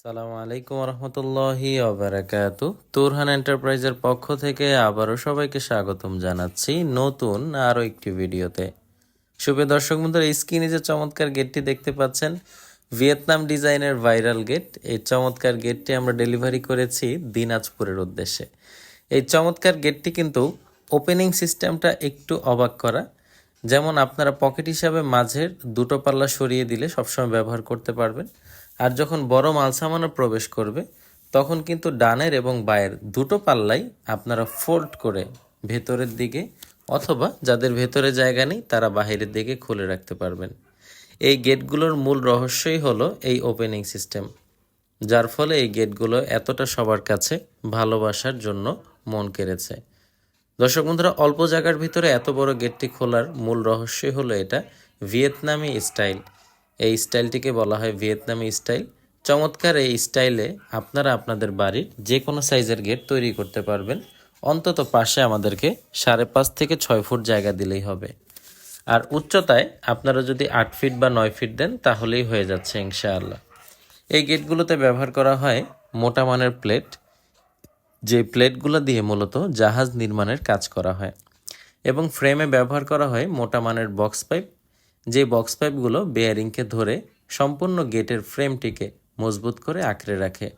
সালামু আলাইকুম রহমতুল্লাহি অবরাকাতু তুরহান এন্টারপ্রাইজের পক্ষ থেকে আবারও সবাইকে স্বাগতম জানাচ্ছি নতুন আরও একটি ভিডিওতে। শুভ দর্শক বন্ধুরা স্ক্রিনে যে চমৎকার গেটটি দেখতে পাচ্ছেন, ভিয়েতনাম ডিজাইনের ভাইরাল গেট। এই চমৎকার গেটটি আমরা ডেলিভারি করেছি দিনাজপুরের উদ্দেশ্যে। এই চমৎকার গেটটি কিন্তু ওপেনিং সিস্টেমটা একটু অবাক করা। যেমন আপনারা পকেট হিসাবে মাঝের দুটো পাল্লা সরিয়ে দিলে সবসময় ব্যবহার করতে পারবেন। আর যখন বড় মাল সামানো প্রবেশ করবে, তখন কিন্তু ডানের এবং বায়ের দুটো পাল্লাই আপনারা ফোল্ড করে ভেতরের দিকে অথবা যাদের ভেতরে জায়গা নেই, তারা বাহিরের দিকে খুলে রাখতে পারবেন। এই গেটগুলোর মূল রহস্যই হলো এই ওপেনিং সিস্টেম, যার ফলে এই গেটগুলো এতটা সবার কাছে ভালোবাসার জন্য মন কেড়েছে। দর্শক বন্ধুরা, অল্প জায়গার ভিতরে এত বড় গেটটি খোলার মূল রহস্যই হলো এটা ভিয়েতনামি স্টাইল। এই স্টাইলটিকে বলা হয় ভিয়েতনামি স্টাইল। চমৎকার এই স্টাইলে আপনারা আপনাদের বাড়ির যে কোনো সাইজের গেট তৈরি করতে পারবেন। অন্তত পাশে আমাদেরকে সাড়ে পাঁচ থেকে ছয় ফুট জায়গা দিলেই হবে। আর উচ্চতায় আপনারা যদি আট ফিট বা নয় ফিট দেন, তাহলেই হয়ে যাচ্ছে ইনশাআল্লাহ। এই গেটগুলোতে ব্যবহার করা হয় মোটা মানের প্লেট। যে প্লেটগুলো দিয়ে মূলত জাহাজ নির্মাণের কাজ করা হয়। এবং ফ্রেমে ব্যবহার করা হয় মোটা মানের বক্স পাইপ যে বক্স পাইপগুলো বেয়ারিংকে ধরে সম্পূর্ণ গেটের ফ্রেমটিকে মজবুত করে আঁকড়ে রাখে।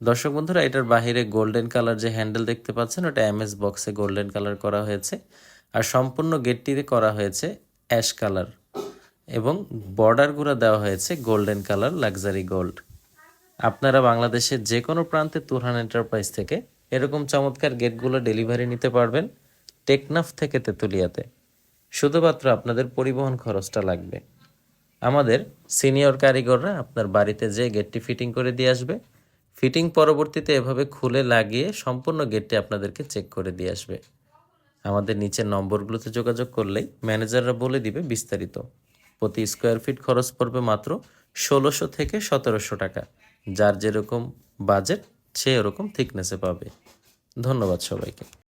দর্শক বন্ধুরা, এটার বাহিরে গোল্ডেন কালার যে হ্যান্ডেল দেখতে পাচ্ছেন, ওটা এমএস বক্সে গোল্ডেন কালার করা হয়েছে। আর সম্পূর্ণ গেটটিতে করা হয়েছে অ্যাশ কালার এবং বর্ডারগুলো দেওয়া হয়েছে গোল্ডেন কালার লাক্সারি গোল্ড আপনারা বাংলাদেশের যে কোনো প্রান্তে তুরহান এন্টারপ্রাইজ থেকে এরকম চমৎকার গেটগুলো ডেলিভারি নিতে পারবেন টেকনাফ থেকে তেঁতুলিয়াতে। শুধুমাত্র আপনাদের পরিবহন খরচটা লাগবে। আমাদের সিনিয়র কারিগররা আপনার বাড়িতে যে গেটটি ফিটিং করে দিয়ে আসবে, ফিটিং পরবর্তীতে এভাবে খুলে লাগিয়ে সম্পূর্ণ গেটটি আপনাদেরকে চেক করে দিয়ে আসবে। আমাদের নিচের নম্বরগুলোতে যোগাযোগ করলেই ম্যানেজাররা বলে দিবে বিস্তারিত। প্রতি স্কোয়ার ফিট খরচ পড়বে মাত্র ষোলোশো থেকে সতেরোশো টাকা। যার যেরকম বাজেট, সে ওরকম থিকনেসে পাবে। ধন্যবাদ সবাইকে।